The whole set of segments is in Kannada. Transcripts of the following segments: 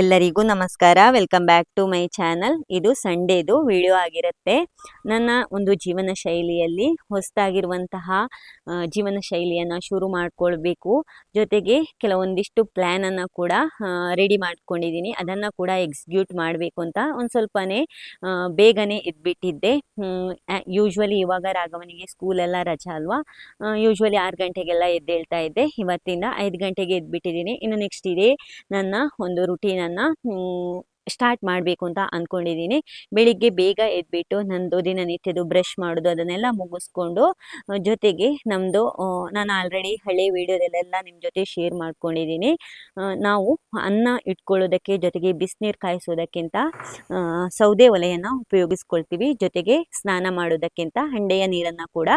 ಎಲ್ಲರಿಗೂ ನಮಸ್ಕಾರ. Welcome back to my channel ಇದು ಸಂಡೇದು ವಿಡಿಯೋ ಆಗಿರುತ್ತೆ. ನನ್ನ ಒಂದು ಜೀವನ ಶೈಲಿಯಲ್ಲಿ ಹೊಸದಾಗಿರುವಂತಹ ಜೀವನ ಶೈಲಿಯನ್ನು ಶುರು ಮಾಡಿಕೊಳ್ಬೇಕು. ಜೊತೆಗೆ ಕೆಲವೊಂದಿಷ್ಟು ಪ್ಲ್ಯಾನನ್ನು ಕೂಡ ರೆಡಿ ಮಾಡ್ಕೊಂಡಿದ್ದೀನಿ. ಅದನ್ನು ಕೂಡ ಎಕ್ಸಿಕ್ಯೂಟ್ ಮಾಡಬೇಕು ಅಂತ ಒಂದು ಸ್ವಲ್ಪನೇ ಬೇಗನೆ ಇದ್ಬಿಟ್ಟಿದ್ದೆ ಯೂಶ್ವಲಿ ಇವಾಗ ರಾಘವನಿಗೆ ಸ್ಕೂಲೆಲ್ಲ ರಜಾ ಅಲ್ವಾ? ಯೂಶ್ವಲಿ ಆರು ಗಂಟೆಗೆಲ್ಲ ಎದ್ದೇಳ್ತಾ ಇದ್ದೆ. ಇವತ್ತಿಂದ ಐದು ಗಂಟೆಗೆ ಎದ್ಬಿಟ್ಟಿದ್ದೀನಿ. ಇನ್ನು ನೆಕ್ಸ್ಟ್ ಇದೇ ನನ್ನ ಒಂದು 那嗯。ಸ್ಟಾರ್ಟ್ ಮಾಡಬೇಕು ಅಂತ ಅಂದ್ಕೊಂಡಿದ್ದೀನಿ ಬೆಳಿಗ್ಗೆ ಬೇಗ ಎದ್ಬಿಟ್ಟು ನಂದು ದಿನನಿತ್ಯದ್ದು ಬ್ರಷ್ ಮಾಡೋದು, ಅದನ್ನೆಲ್ಲ ಮುಗಿಸ್ಕೊಂಡು ಜೊತೆಗೆ ನಮ್ಮದು ನಾನು ಆಲ್ರೆಡಿ ಹಳೆ ವೀಡಿಯೋದಲ್ಲೆಲ್ಲ ನಿಮ್ಮ ಜೊತೆ ಶೇರ್ ಮಾಡ್ಕೊಂಡಿದ್ದೀನಿ ನಾವು ಅನ್ನ ಇಟ್ಕೊಳ್ಳೋದಕ್ಕೆ ಜೊತೆಗೆ ಬಿಸಿನೀರು ಕಾಯಿಸೋದಕ್ಕಿಂತ ಸೌದೆ ಒಲೆಯನ್ನು ಉಪಯೋಗಿಸ್ಕೊಳ್ತೀವಿ. ಜೊತೆಗೆ ಸ್ನಾನ ಮಾಡೋದಕ್ಕಿಂತ ಹಂಡೆಯ ನೀರನ್ನು ಕೂಡ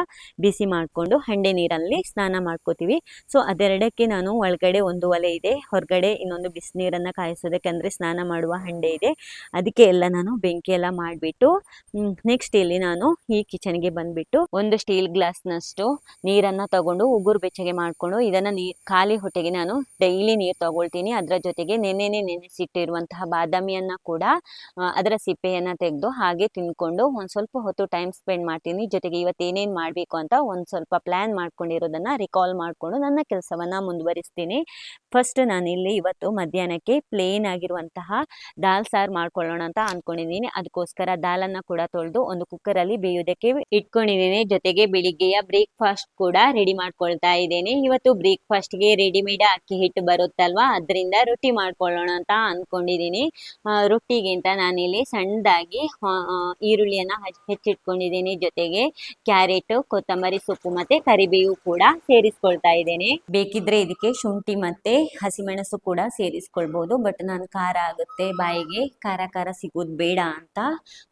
ಬಿಸಿ ಮಾಡಿಕೊಂಡು ಹಂಡೆ ನೀರಲ್ಲಿ ಸ್ನಾನ ಮಾಡ್ಕೋತೀವಿ. ಸೊ ಅದೆರಡಕ್ಕೆ ನಾನು ಒಳಗಡೆ ಒಂದು ಒಲೆ ಇದೆ. ಹೊರಗಡೆ ಇನ್ನೊಂದು ಬಿಸಿನೀರನ್ನು ಕಾಯಿಸೋದಕ್ಕೆ ಅಂದರೆ ಸ್ನಾನ ಮಾಡುವ ಹಂಡೆ ಇದೆ. ಅದಕ್ಕೆ ಎಲ್ಲ ನಾನು ಬೆಂಕಿ ಎಲ್ಲ ಮಾಡಿಬಿಟ್ಟು ನೆಕ್ಸ್ಟ್ ಇಲ್ಲಿ ನಾನು ಈ ಕಿಚನ್ಗೆ ಬಂದ್ಬಿಟ್ಟು ಒಂದು ಸ್ಟೀಲ್ ಗ್ಲಾಸ್ನಷ್ಟು ನೀರನ್ನು ತಗೊಂಡು ಉಗುರು ಬೆಚ್ಚಗೆ ಮಾಡಿಕೊಂಡು ಇದನ್ನು ನೀ, ಖಾಲಿ ಹೊಟ್ಟೆಗೆ ನಾನು ಡೈಲಿ ನೀರು ತಗೊಳ್ತೀನಿ. ಅದರ ಜೊತೆಗೆ ನೆನೆನೆ ನೆನೆಸಿಟ್ಟಿರುವಂತಹ ಬಾದಾಮಿಯನ್ನು ಕೂಡ ಅದರ ಸಿಪ್ಪೆಯನ್ನು ತೆಗೆದು ಹಾಗೆ ತಿನ್ಕೊಂಡು ಒಂದು ಸ್ವಲ್ಪ ಹೊತ್ತು ಟೈಮ್ ಸ್ಪೆಂಡ್ ಮಾಡ್ತೀನಿ. ಜೊತೆಗೆ ಇವತ್ತು ಏನೇನು ಮಾಡಬೇಕು ಅಂತ ಒಂದು ಸ್ವಲ್ಪ ಪ್ಲ್ಯಾನ್ ಮಾಡ್ಕೊಂಡಿರೋದನ್ನು ರಿಕಾಲ್ ಮಾಡಿಕೊಂಡು ನನ್ನ ಕೆಲಸವನ್ನು ಮುಂದುವರಿಸ್ತೀನಿ. ಫಸ್ಟ್ ನಾನಿಲ್ಲಿ ಇವತ್ತು ಮಧ್ಯಾಹ್ನಕ್ಕೆ ಪ್ಲೇನ್ ಆಗಿರುವಂತಹ ದಾಲ್ ಸಾರು ಮಾಡ್ಕೊಳ್ಳೋಣ ಅಂತ ಅನ್ಕೊಂಡಿದ್ದೀನಿ. ಅದಕ್ಕೋಸ್ಕರ ದಾಲನ್ನ ಕೂಡ ತೊಳೆದು ಒಂದು ಕುಕ್ಕರ್ ಅಲ್ಲಿ ಬೇಯೋದಕ್ಕೆ ಇಟ್ಕೊಂಡಿದ್ದೀನಿ. ಜೊತೆಗೆ ಬೆಳಿಗ್ಗೆಯ ಬ್ರೇಕ್ಫಾಸ್ಟ್ ಕೂಡ ರೆಡಿ ಮಾಡ್ಕೊಳ್ತಾ ಇದ್ದೇನೆ. ಇವತ್ತು ಬ್ರೇಕ್ಫಾಸ್ಟ್ಗೆ ರೆಡಿಮೇಡ್ ಅಕ್ಕಿ ಹಿಟ್ಟು ಬರುತ್ತಲ್ವಾ? ಅದರಿಂದ ರೊಟ್ಟಿ ಮಾಡ್ಕೊಳ್ಳೋಣ ಅಂತ ಅನ್ಕೊಂಡಿದ್ದೀನಿ. ರೊಟ್ಟಿಗಿಂತ ನಾನಿಲ್ಲಿ ಸಣ್ಣದಾಗಿ ಈರುಳ್ಳಿಯನ್ನ ಹೆಚ್ಚಿಟ್ಕೊಂಡಿದ್ದೀನಿ. ಜೊತೆಗೆ ಕ್ಯಾರೆಟ್, ಕೊತ್ತಂಬರಿ ಸೊಪ್ಪು ಮತ್ತೆ ಕರಿಬೇವು ಕೂಡ ಸೇರಿಸ್ಕೊಳ್ತಾ ಇದ್ದೇನೆ. ಬೇಕಿದ್ರೆ ಇದಕ್ಕೆ ಶುಂಠಿ ಮತ್ತೆ ಹಸಿಮೆಣಸು ಕೂಡ ಸೇರಿಸ್ಕೊಳ್ಬಹುದು ಬಟ್ ನಾನು ಖಾರ ಆಗುತ್ತೆ. ಬಾಯಿಗೆ ಖಾರ ಖಾರ ಸಿಗೋದು ಬೇಡ ಅಂತ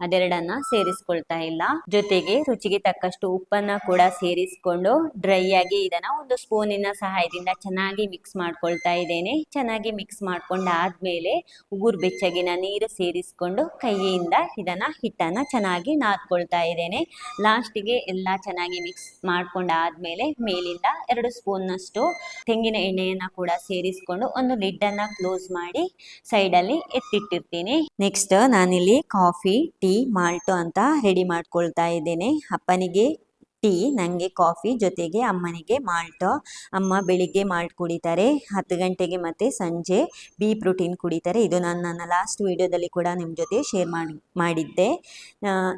ಅದೆರಡನ್ನ ಸೇರಿಸ್ಕೊಳ್ತಾ ಇಲ್ಲ. ಜೊತೆಗೆ ರುಚಿಗೆ ತಕ್ಕಷ್ಟು ಉಪ್ಪನ್ನ ಕೂಡ ಸೇರಿಸ್ಕೊಂಡು ಡ್ರೈ ಆಗಿ ಇದನ್ನ ಒಂದು ಸ್ಪೂನಿನ ಸಹಾಯದಿಂದ ಚೆನ್ನಾಗಿ ಮಿಕ್ಸ್ ಮಾಡ್ಕೊಳ್ತಾ ಇದ್ದೇನೆ. ಚೆನ್ನಾಗಿ ಮಿಕ್ಸ್ ಮಾಡ್ಕೊಂಡಾದ್ಮೇಲೆ ಉಗುರು ಬೆಚ್ಚಗಿನ ನೀರು ಸೇರಿಸ್ಕೊಂಡು ಕೈಯಿಂದ ಇದನ್ನ ಹಿಟ್ಟನ್ನ ಚೆನ್ನಾಗಿ ನಾದ್ಕೊಳ್ತಾ ಇದ್ದೇನೆ. ಲಾಸ್ಟಿಗೆ ಎಲ್ಲ ಚೆನ್ನಾಗಿ ಮಿಕ್ಸ್ ಮಾಡ್ಕೊಂಡಾದ್ಮೇಲೆ ಮೇಲಿಂದ ಎರಡು ಸ್ಪೂನ್ನಷ್ಟು ತೆಂಗಿನ ಎಣ್ಣೆಯನ್ನ ಕೂಡ ಸೇರಿಸ್ಕೊಂಡು ಒಂದು ಲಿಡ್ಡನ್ನು ಕ್ಲೋಸ್ ಮಾಡಿ ಸೈಡಲ್ಲಿ ಎತ್ತಿಟ್ಟಿರ್ತೀನಿ ನೆಕ್ಸ್ಟ್ ನಾನಿಲ್ಲಿ ಕಾಫಿ ಟೀ ಮಾಲ್ಟು ಅಂತ ರೆಡಿ ಮಾಡ್ಕೊಳ್ತಾ ಇದ್ದೇನೆ. ಅಪ್ಪನಿಗೆ ಟೀ ನನಗೆ ಕಾಫಿ ಜೊತೆಗೆ ಅಮ್ಮನಿಗೆ ಮಾಲ್ಟ ಅಮ್ಮ ಬೆಳಿಗ್ಗೆ ಮಾಲ್ಟ್ ಕುಡಿತಾರೆ. ಹತ್ತು ಗಂಟೆಗೆ ಮತ್ತು ಸಂಜೆ ಬಿ ಪ್ರೋಟೀನ್ ಕುಡಿತಾರೆ. ಇದು ನಾನು ನನ್ನ ಲಾಸ್ಟ್ ವೀಡಿಯೋದಲ್ಲಿ ಕೂಡ ನಿಮ್ಮ ಜೊತೆ ಶೇರ್ ಮಾಡಿ, ಮಾಡಿದ್ದೆ.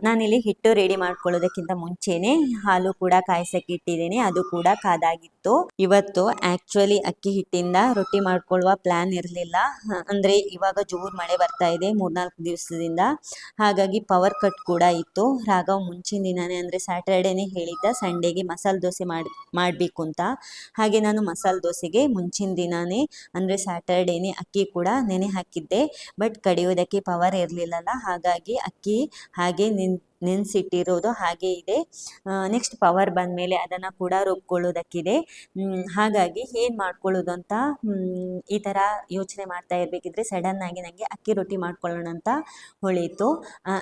ನಾನಿಲ್ಲಿ ಹಿಟ್ಟು ರೆಡಿ ಮಾಡ್ಕೊಳ್ಳೋದಕ್ಕಿಂತ ಮುಂಚೆನೇ ಹಾಲು ಕೂಡ ಕಾಯ್ಸಕ್ಕೆ ಇಟ್ಟಿದ್ದೇನೆ. ಅದು ಕೂಡ ಕಾದಾಗಿತ್ತು. ಇವತ್ತು ಆ್ಯಕ್ಚುಲಿ ಅಕ್ಕಿ ಹಿಟ್ಟಿಂದ ರೊಟ್ಟಿ ಮಾಡ್ಕೊಳ್ಳುವ ಪ್ಲ್ಯಾನ್ ಇರಲಿಲ್ಲ. ಅಂದರೆ ಇವಾಗ ಜೋರು ಮಳೆ ಬರ್ತಾ ಇದೆ ಮೂರ್ನಾಲ್ಕು ದಿವಸದಿಂದ. ಹಾಗಾಗಿ ಪವರ್ ಕಟ್ ಕೂಡ ಇತ್ತು. ರಾಘವ್ ಮುಂಚಿನ ದಿನನೇ ಅಂದರೆ ಸ್ಯಾಟರ್ಡೇನೇ ಹೇಳಿದ್ದ ಸಂಡೇಗೆ ಮಸಾಲೆ ದೋಸೆ ಮಾಡಿ ಮಾಡಬೇಕು ಅಂತ ಹಾಗೆ ನಾನು ಮಸಾಲೆ ದೋಸೆಗೆ ಮುಂಚಿನ ದಿನವೇ ಅಂದರೆ ಸ್ಯಾಟರ್ಡೇನೇ ಅಕ್ಕಿ ಕೂಡ ನೆನೆ ಹಾಕಿದ್ದೆ. ಬಟ್ ಕಡಿಯೋದಕ್ಕೆ ಪವರ್ ಇರಲಿಲ್ಲಲ್ಲ, ಹಾಗಾಗಿ ಅಕ್ಕಿ ಹಾಗೆ ನಿನ್ ನೆನೆಸಿಟ್ಟಿರೋದು ಹಾಗೆ ಇದೆ. ನೆಕ್ಸ್ಟ್ ಪವರ್ ಬಂದ ಮೇಲೆ ಅದನ್ನು ಕೂಡ ರುಬ್ಕೊಳ್ಳೋದಕ್ಕಿದೆ. ಹಾಗಾಗಿ ಏನು ಮಾಡ್ಕೊಳ್ಳೋದು ಅಂತ ಈ ಥರ ಯೋಚನೆ ಮಾಡ್ತಾ ಇರಬೇಕಿದ್ರೆ ಸಡನ್ನಾಗಿ ನನಗೆ ಅಕ್ಕಿ ರೊಟ್ಟಿ ಮಾಡ್ಕೊಳ್ಳೋಣ ಅಂತ ಹೊಳೀತು.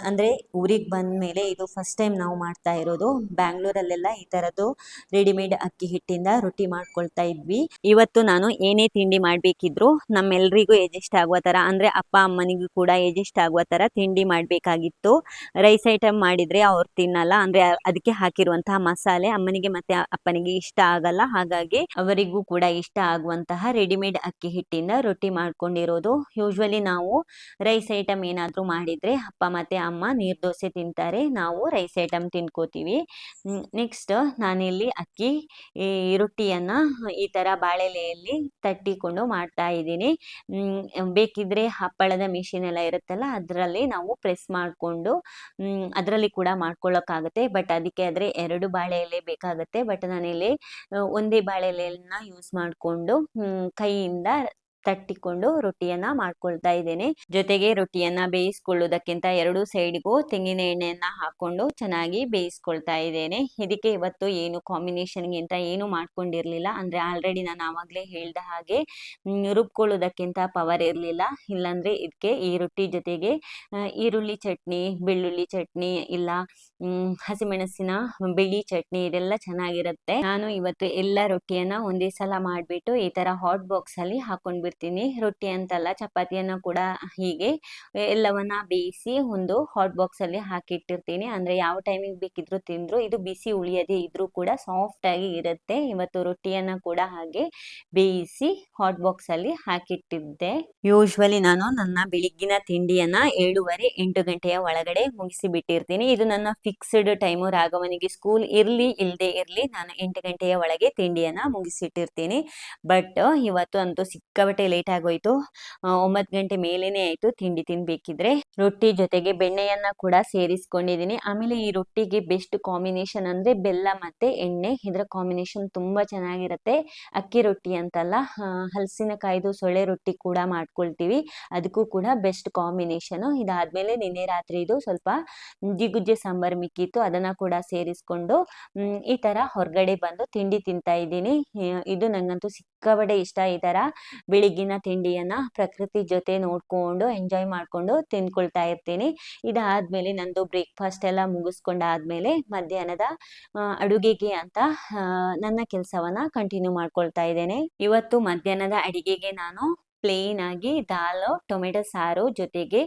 ಅಂದರೆ ಊರಿಗೆ ಬಂದ ಮೇಲೆ ಇದು ಫಸ್ಟ್ ಟೈಮ್ ನಾವು ಮಾಡ್ತಾ ಇರೋದು. ಬ್ಯಾಂಗ್ಳೂರಲ್ಲೆಲ್ಲ ಈ ಥರದ್ದು ರೆಡಿಮೇಡ್ ಅಕ್ಕಿ ಹಿಟ್ಟಿಂದ ರೊಟ್ಟಿ ಮಾಡ್ಕೊಳ್ತಾ ಇದ್ವಿ. ಇವತ್ತು ನಾನು ಏನೇ ತಿಂಡಿ ಮಾಡಬೇಕಿದ್ರು ನಮ್ಮೆಲ್ರಿಗೂ ಎಜೆಸ್ಟ್ ಆಗುವ ಥರ ಅಂದರೆ ಅಪ್ಪ ಅಮ್ಮನಿಗೂ ಕೂಡ ಎಜೆಸ್ಟ್ ಆಗುವ ಥರ ತಿಂಡಿ ಮಾಡಬೇಕಾಗಿತ್ತು. ರೈಸ್ ಐಟಮ್ ಮಾಡಿದರೆ ಅವ್ರು ತಿನ್ನಲ್ಲ. ಅಂದ್ರೆ ಅದಕ್ಕೆ ಹಾಕಿರುವಂತಹ ಮಸಾಲೆ ಅಮ್ಮನಿಗೆ ಮತ್ತೆ ಅಪ್ಪನಿಗೆ ಇಷ್ಟ ಆಗಲ್ಲ. ಹಾಗಾಗಿ ಅವರಿಗೂ ಕೂಡ ಇಷ್ಟ ಆಗುವಂತಹ ರೆಡಿಮೇಡ್ ಅಕ್ಕಿ ಹಿಟ್ಟಿಂದ ರೊಟ್ಟಿ ಮಾಡ್ಕೊಂಡಿರೋದು. ಯೂಶ್ವಲಿ ನಾವು ರೈಸ್ ಐಟಮ್ ಏನಾದರೂ ಮಾಡಿದ್ರೆ ಅಪ್ಪ ಮತ್ತೆ ಅಮ್ಮ ನೀರು ದೋಸೆ ತಿಂತಾರೆ. ನಾವು ರೈಸ್ ಐಟಮ್ ತಿನ್ಕೋತೀವಿ. ನೆಕ್ಸ್ಟ್ ನಾನಿಲ್ಲಿ ಅಕ್ಕಿ, ಈ ರೊಟ್ಟಿಯನ್ನ ಈ ತರ ಬಾಳೆಲೆಯಲ್ಲಿ ತಟ್ಟಿಕೊಂಡು ಮಾಡ್ತಾ ಇದ್ದೀನಿ. ಬೇಕಿದ್ರೆ ಹಪ್ಪಳದ ಮಿಷಿನ್ ಎಲ್ಲ ಇರುತ್ತಲ್ಲ, ಅದರಲ್ಲಿ ನಾವು ಪ್ರೆಸ್ ಮಾಡಿಕೊಂಡು ಅದರಲ್ಲಿ ಕೂಡ ಮಾಡ್ಕೊಳ್ಳೋಕ್ಕಾಗುತ್ತೆ ಬಟ್ ಅದಕ್ಕೆ ಆದರೆ ಎರಡು ಬಾಳೆ ಎಲೆ ಬೇಕಾಗುತ್ತೆ. ಬಟ್ ನಾನಿಲ್ಲಿ ಒಂದೇ ಬಾಳೆ ಎಲೆಯನ್ನ ಯೂಸ್ ಮಾಡಿಕೊಂಡು ಕೈಯಿಂದ ತಟ್ಟಿಕೊಂಡು ರೊಟ್ಟಿಯನ್ನ ಮಾಡ್ಕೊಳ್ತಾ ಇದ್ದೇನೆ. ಜೊತೆಗೆ ರೊಟ್ಟಿಯನ್ನ ಬೇಯಿಸ್ಕೊಳ್ಳೋದಕ್ಕಿಂತ ಎರಡು ಸೈಡ್ಗೂ ತೆಂಗಿನ ಎಣ್ಣೆಯನ್ನ ಹಾಕೊಂಡು ಚೆನ್ನಾಗಿ ಬೇಯಿಸ್ಕೊಳ್ತಾ ಇದ್ದೇನೆ. ಇದಕ್ಕೆ ಇವತ್ತು ಏನು ಕಾಂಬಿನೇಷನ್ಗಿಂತ ಏನು ಮಾಡ್ಕೊಂಡಿರ್ಲಿಲ್ಲ. ಅಂದ್ರೆ ಆಲ್ರೆಡಿ ನಾನು ಆವಾಗಲೇ ಹೇಳ್ದ ಹಾಗೆ ರುಬ್ಕೊಳ್ಳೋದಕ್ಕಿಂತ ಪವರ್ ಇರಲಿಲ್ಲ. ಇಲ್ಲಾಂದ್ರೆ ಇದಕ್ಕೆ ಈ ರೊಟ್ಟಿ ಜೊತೆಗೆ ಈರುಳ್ಳಿ ಚಟ್ನಿ, ಬೆಳ್ಳುಳ್ಳಿ ಚಟ್ನಿ, ಇಲ್ಲ ಹಸಿಮೆಣಸಿನ ಬಿಳಿ ಚಟ್ನಿ ಇದೆಲ್ಲ ಚೆನ್ನಾಗಿರುತ್ತೆ. ನಾನು ಇವತ್ತು ಎಲ್ಲ ರೊಟ್ಟಿಯನ್ನ ಒಂದೇ ಸಲ ಮಾಡಿಬಿಟ್ಟು ಈ ತರ ಹಾಟ್ ಬಾಕ್ಸ್ ಅಲ್ಲಿ ಹಾಕೊಂಡ್ಬಿಟ್ಟು ಬಿಡ್ತೀನಿ. ರೊಟ್ಟಿ ಅಂತಲ್ಲ, ಚಪಾತಿಯನ್ನ ಕೂಡ ಹೀಗೆ ಎಲ್ಲವನ್ನ ಬೇಯಿಸಿ ಒಂದು ಹಾಟ್ ಬಾಕ್ಸ್ ಅಲ್ಲಿ ಹಾಕಿಟ್ಟಿರ್ತೀನಿ. ಅಂದ್ರೆ ಯಾವ ಟೈಮಿಗೆ ಬೇಕಿದ್ರು ತಿಂದ್ರು, ಇದು ಬಿಸಿ ಉಳಿಯದೆ ಇದ್ರೂ ಕೂಡ ಸಾಫ್ಟ್ ಆಗಿ ಇರುತ್ತೆ. ಇವತ್ತು ರೊಟ್ಟಿಯನ್ನ ಕೂಡ ಹಾಗೆ ಬೇಯಿಸಿ ಹಾಟ್ ಬಾಕ್ಸ್ ಅಲ್ಲಿ ಹಾಕಿಟ್ಟಿದ್ದೆ. ಯೂಶ್ವಲಿ ನಾನು ನನ್ನ ಬೆಳಿಗ್ಗಿನ ತಿಂಡಿಯನ್ನ ಏಳುವರೆ ಎಂಟು ಗಂಟೆಯ ಒಳಗಡೆ ಮುಗಿಸಿ ಬಿಟ್ಟಿರ್ತೀನಿ ಇದು ನನ್ನ ಫಿಕ್ಸ್ಡ್ ಟೈಮು ರಾಘವನಿಗೆ ಸ್ಕೂಲ್ ಇರ್ಲಿ ಇಲ್ಲದೆ ಇರ್ಲಿ, ನಾನು ಎಂಟು ಗಂಟೆಯ ಒಳಗೆ ತಿಂಡಿಯನ್ನ ಮುಗಿಸಿಟ್ಟಿರ್ತೀನಿ. ಬಟ್ ಇವತ್ತು ಅಂತೂ ಸಿಕ್ಕಾಬಟ್ಟೆ ಲೇಟ್ ಆಗೋಯ್ತು. ಒಂಬತ್ತು ಗಂಟೆ ಮೇಲೇನೆ ಆಯ್ತು ತಿಂಡಿ ತಿನ್ಬೇಕಿದ್ರೆ. ರೊಟ್ಟಿ ಜೊತೆಗೆ ಬೆಣ್ಣೆಯನ್ನ ಕೂಡ ಸೇರಿಸ್ಕೊಂಡಿದ್ದೀನಿ ಆಮೇಲೆ ಈ ರೊಟ್ಟಿಗೆ ಬೆಸ್ಟ್ ಕಾಂಬಿನೇಷನ್ ಅಂದ್ರೆ ಬೆಲ್ಲ ಮತ್ತೆ ಎಣ್ಣೆ. ಇದರ ಕಾಂಬಿನೇಷನ್ ತುಂಬಾ ಚೆನ್ನಾಗಿರುತ್ತೆ. ಅಕ್ಕಿ ರೊಟ್ಟಿ ಅಂತಲ್ಲ ಹಲಸಿನ ಕಾಯ್ದು ಸೊಳ್ಳೆ ರೊಟ್ಟಿ ಕೂಡ ಮಾಡ್ಕೊಳ್ತೀವಿ. ಅದಕ್ಕೂ ಕೂಡ ಬೆಸ್ಟ್ ಕಾಂಬಿನೇಷನ್ ಇದಾದ್ಮೇಲೆ ನಿನ್ನೆ ರಾತ್ರಿ ಇದು ಸ್ವಲ್ಪ ಜಿಗುಜ್ಜೆ ಸಾಂಬಾರ್ ಮಿಕ್ಕಿತ್ತು. ಅದನ್ನ ಕೂಡ ಸೇರಿಸ್ಕೊಂಡು ಈ ತರ ಹೊರಗಡೆ ಬಂದು ತಿಂಡಿ ತಿಂತಾ ಇದ್ದೀನಿ. ಇದು ನಂಗಂತೂ ಸಿಕ್ಕಾಬಡೆ ಇಷ್ಟ ಈ ತರ ಬೆಳಿಗ್ಗಿನ ತಿಂಡಿಯನ್ನ ಪ್ರಕೃತಿ ಜೊತೆ ನೋಡ್ಕೊಂಡು ಎಂಜಾಯ್ ಮಾಡ್ಕೊಂಡು ತಿನ್ಕೊಳ್ತಾ ಇರ್ತೀನಿ. ಇದಾದ್ಮೇಲೆ ನಂದು ಬ್ರೇಕ್ಫಾಸ್ಟ್ ಎಲ್ಲ ಮುಗಿಸ್ಕೊಂಡಾದ್ಮೇಲೆ ಮಧ್ಯಾಹ್ನದ ಅಡುಗೆಗೆ ಅಂತ ನನ್ನ ಕೆಲಸವನ್ನ ಕಂಟಿನ್ಯೂ ಮಾಡ್ಕೊಳ್ತಾ ಇದ್ದೇನೆ. ಇವತ್ತು ಮಧ್ಯಾಹ್ನದ ಅಡಿಗೆಗೆ ನಾನು ಪ್ಲೇನ್ ಆಗಿ ದಾಲ್, ಟೊಮೆಟೊ ಸಾರು ಜೊತೆಗೆ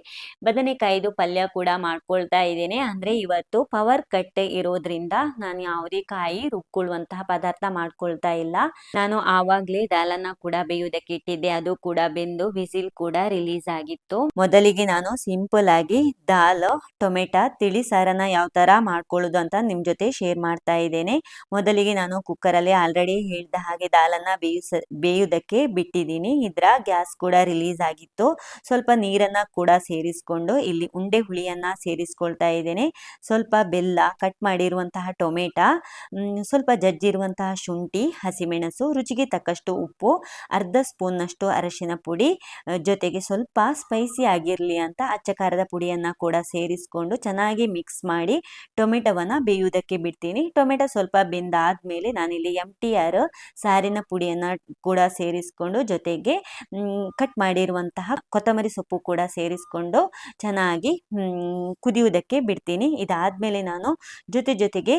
ಬದನೆಕಾಯ್ದು ಪಲ್ಯ ಕೂಡ ಮಾಡ್ಕೊಳ್ತಾ ಇದ್ದೇನೆ. ಅಂದ್ರೆ ಇವತ್ತು ಪವರ್ ಕಟ್ ಇರೋದ್ರಿಂದ ನಾನು ಯಾವುದೇ ಕಾಯಿ ರುಬ್ಕೊಳ್ಳುವಂತಹ ಪದಾರ್ಥ ಮಾಡ್ಕೊಳ್ತಾ ಇಲ್ಲ. ನಾನು ಆವಾಗಲೇ ದಾಲನ್ನ ಕೂಡ ಬೇಯುವುದಕ್ಕೆ ಇಟ್ಟಿದ್ದೆ. ಅದು ಕೂಡ ಬೆಂದು ವಿಸಿಲ್ ಕೂಡ ರಿಲೀಸ್ ಆಗಿತ್ತು. ಮೊದಲಿಗೆ ನಾನು ಸಿಂಪಲ್ ಆಗಿ ದಾಲ್, ಟೊಮೆಟೊ, ತಿಳಿ ಸಾರನ್ನ ಯಾವ ತರ ಮಾಡ್ಕೊಳ್ಳೋದು ಅಂತ ನಿಮ್ ಜೊತೆ ಶೇರ್ ಮಾಡ್ತಾ ಇದ್ದೇನೆ. ಮೊದಲಿಗೆ ನಾನು ಕುಕ್ಕರ್ ಅಲ್ಲಿ ಆಲ್ರೆಡಿ ಹೇಳಿದ ಹಾಗೆ ದಾಲನ್ನ ಬೇಯಿಸ, ಬೇಯುವುದಕ್ಕೆ ಬಿಟ್ಟಿದ್ದೀನಿ. ಇದ್ರ ಗ್ಯಾಸ್ ಕೂಡ ರಿಲೀಸ್ ಆಗಿತ್ತು. ಸ್ವಲ್ಪ ನೀರನ್ನ ಕೂಡ ಸೇರಿಸ್ಕೊಂಡು ಇಲ್ಲಿ ಉಂಡೆ ಹುಳಿಯನ್ನ ಸೇರಿಸ್ಕೊಳ್ತಾ ಇದ್ದೇನೆ. ಸ್ವಲ್ಪ ಬೆಲ್ಲ ಕಟ್ ಮಾಡಿರುವಂತಹ ಟೊಮೆಟೊ ಸ್ವಲ್ಪ ಜಜ್ಜಿರುವಂತಹ ಶುಂಠಿ, ಹಸಿಮೆಣಸು, ರುಚಿಗೆ ತಕ್ಕಷ್ಟು ಉಪ್ಪು, ಅರ್ಧ ಸ್ಪೂನ್ನಷ್ಟು ಅರಶಿನ ಪುಡಿ ಜೊತೆಗೆ ಸ್ವಲ್ಪ ಸ್ಪೈಸಿ ಆಗಿರಲಿ ಅಂತ ಅಚ್ಚ ಖಾರದ ಪುಡಿಯನ್ನ ಕೂಡ ಸೇರಿಸ್ಕೊಂಡು ಚೆನ್ನಾಗಿ ಮಿಕ್ಸ್ ಮಾಡಿ ಟೊಮೆಟೊವನ್ನ ಬೇಯುವುದಕ್ಕೆ ಬಿಡ್ತೀನಿ. ಟೊಮೆಟೊ ಸ್ವಲ್ಪ ಬೆಂದಾದ್ಮೇಲೆ ನಾನಿಲ್ಲಿ ಎಂ ಟಿ ಆರ್ ಸಾರಿನ ಪುಡಿಯನ್ನ ಕೂಡ ಸೇರಿಸ್ಕೊಂಡು ಜೊತೆಗೆ ಕಟ್ ಮಾಡಿರುವಂತಹ ಕೊತ್ತಂಬರಿ ಸೊಪ್ಪು ಕೂಡ ಸೇರಿಸ್ಕೊಂಡು ಚೆನ್ನಾಗಿ ಕುದಿಯುವುದಕ್ಕೆ ಬಿಡ್ತೀನಿ. ಇದಾದ್ಮೇಲೆ ನಾನು ಜೊತೆ ಜೊತೆಗೆ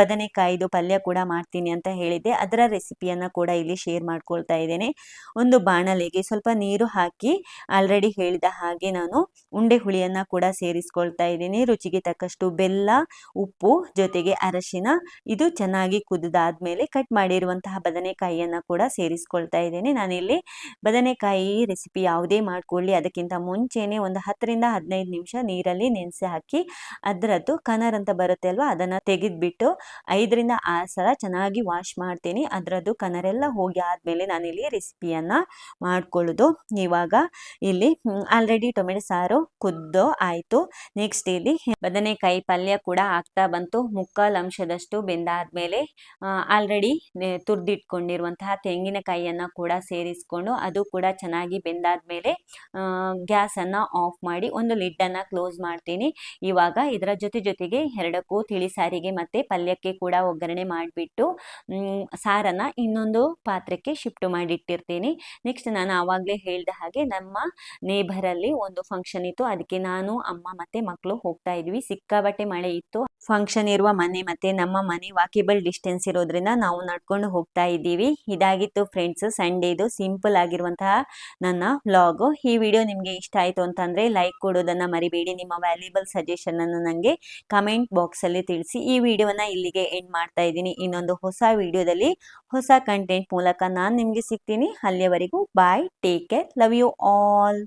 ಬದನೆಕಾಯಿದು ಪಲ್ಯ ಕೂಡ ಮಾಡ್ತೀನಿ ಅಂತ ಹೇಳಿದ್ದೆ. ಅದರ ರೆಸಿಪಿಯನ್ನು ಕೂಡ ಇಲ್ಲಿ ಶೇರ್ ಮಾಡ್ಕೊಳ್ತಾ ಇದ್ದೇನೆ. ಒಂದು ಬಾಣಲೆಗೆ ಸ್ವಲ್ಪ ನೀರು ಹಾಕಿ ಆಲ್ರೆಡಿ ಹೇಳಿದ ಹಾಗೆ ನಾನು ಉಂಡೆ ಹುಳಿಯನ್ನು ಕೂಡ ಸೇರಿಸ್ಕೊಳ್ತಾ ಇದ್ದೀನಿ. ರುಚಿಗೆ ತಕ್ಕಷ್ಟು ಬೆಲ್ಲ, ಉಪ್ಪು, ಜೊತೆಗೆ ಅರಶಿನ, ಇದು ಚೆನ್ನಾಗಿ ಕುದಿದಾದ್ಮೇಲೆ ಕಟ್ ಮಾಡಿರುವಂತಹ ಬದನೆಕಾಯಿಯನ್ನು ಕೂಡ ಸೇರಿಸ್ಕೊಳ್ತಾ ಇದ್ದೇನೆ. ನಾನಿಲ್ಲಿ ಬದನೆಕಾಯಿ ರೆಸಿಪಿ ಯಾವುದೇ ಮಾಡ್ಕೊಳ್ಳಿ. ಅದಕ್ಕಿಂತ ಮುಂಚೆನೇ ಒಂದು ಹತ್ತರಿಂದ ಹದಿನೈದು ನಿಮಿಷ ನೀರಲ್ಲಿ ನೆನೆಸಿ ಹಾಕಿ, ಅದರದ್ದು ಕನರ್ ಅಂತ ಬರುತ್ತೆ ಅಲ್ವಾ, ಅದನ್ನ ತೆಗೆದುಬಿಟ್ಟು ಐದರಿಂದ ಆರು ಸಲ ಚೆನ್ನಾಗಿ ವಾಶ್ ಮಾಡ್ತೀನಿ. ಅದರದ್ದು ಕನರೆಲ್ಲ ಹೋಗಿ ಆದ್ಮೇಲೆ ನಾನಿಲ್ಲಿ ರೆಸಿಪಿಯನ್ನ ಮಾಡ್ಕೊಳ್ಳೋದು. ಇವಾಗ ಇಲ್ಲಿ ಆಲ್ರೆಡಿ ಟೊಮೆಟೊ ಸಾರು ಕುದ್ದು ಆಯ್ತು. ನೆಕ್ಸ್ಟ್ ಇಲ್ಲಿ ಬದನೆಕಾಯಿ ಪಲ್ಯ ಕೂಡ ಆಗ್ತಾ ಬಂತು. ಮುಕ್ಕಾಲು ಅಂಶದಷ್ಟು ಬೆಂದಾದ್ಮೇಲೆ ಆಲ್ರೆಡಿ ತುರ್ದಿಟ್ಕೊಂಡಿರುವಂತಹ ತೆಂಗಿನಕಾಯಿಯನ್ನ ಕೂಡ ಸೇರಿಸ್ಕೊಂಡು, ಅದು ಕೂಡ ಚೆನ್ನಾಗಿ ಬೆಂದಾದ್ಮೇಲೆ ಗ್ಯಾಸ್ ಅನ್ನ ಆಫ್ ಮಾಡಿ ಒಂದು ಲಿಡ್ ಅನ್ನ ಕ್ಲೋಸ್ ಮಾಡ್ತೀನಿ. ಇವಾಗ ಇದರ ಜೊತೆ ಜೊತೆಗೆ ಎರಡಕ್ಕೂ ತಿಳಿ ಸಾರಿಗೆ ಮತ್ತೆ ಪಲ್ಯಕ್ಕೆ ಕೂಡ ಒಗ್ಗರಣೆ ಮಾಡಿಬಿಟ್ಟು ಸಾರನ್ನ ಇನ್ನೊಂದು ಪಾತ್ರಕ್ಕೆ ಶಿಫ್ಟ್ ಮಾಡಿಟ್ಟಿರ್ತೀನಿ. ನೆಕ್ಸ್ಟ್ ನಾನು ಆವಾಗಲೇ ಹೇಳಿದ ಹಾಗೆ ನಮ್ಮ ನೇಬರಲ್ಲಿ ಒಂದು ಫಂಕ್ಷನ್ ಇತ್ತು. ಅದಕ್ಕೆ ನಾನು, ಅಮ್ಮ ಮತ್ತೆ ಮಕ್ಕಳು ಹೋಗ್ತಾ ಇದ್ವಿ. ಸಿಕ್ಕಾಬಟ್ಟೆ ಮಳೆ ಇತ್ತು. ಫಂಕ್ಷನ್ ಇರುವ ಮನೆ ಮತ್ತೆ ನಮ್ಮ ಮನೆ ವಾಕಿಬಲ್ ಡಿಸ್ಟೆನ್ಸ್ ಇರೋದ್ರಿಂದ ನಾವು ನಡ್ಕೊಂಡು ಹೋಗ್ತಾ ಇದ್ದೀವಿ. ಇದಾಗಿತ್ತು ಫ್ರೆಂಡ್ಸ್ ಸಂಡೇದು ಸಿಂಪಲ್ ಆಗಿರುವಂತಹ ನನ್ನ ವ್ಲಾಗು ಈ ವಿಡಿಯೋ ನಿಮಗೆ ಇಷ್ಟ ಆಯಿತು ಅಂತಂದರೆ ಲೈಕ್ ಕೊಡೋದನ್ನು ಮರಿಬೇಡಿ. ನಿಮ್ಮ ವ್ಯಾಲ್ಯೂಬಲ್ ಸಜೆಷನನ್ನು ನನಗೆ ಕಮೆಂಟ್ ಬಾಕ್ಸಲ್ಲಿ ತಿಳಿಸಿ. ಈ ವಿಡಿಯೋನ ಇಲ್ಲಿಗೆ ಎಂಡ್ ಮಾಡ್ತಾ ಇದ್ದೀನಿ. ಇನ್ನೊಂದು ಹೊಸ ವಿಡಿಯೋದಲ್ಲಿ ಹೊಸ ಕಂಟೆಂಟ್ ಮೂಲಕ ನಾನು ನಿಮಗೆ ಸಿಗ್ತೀನಿ. ಅಲ್ಲಿಯವರೆಗೂ bye take care love you all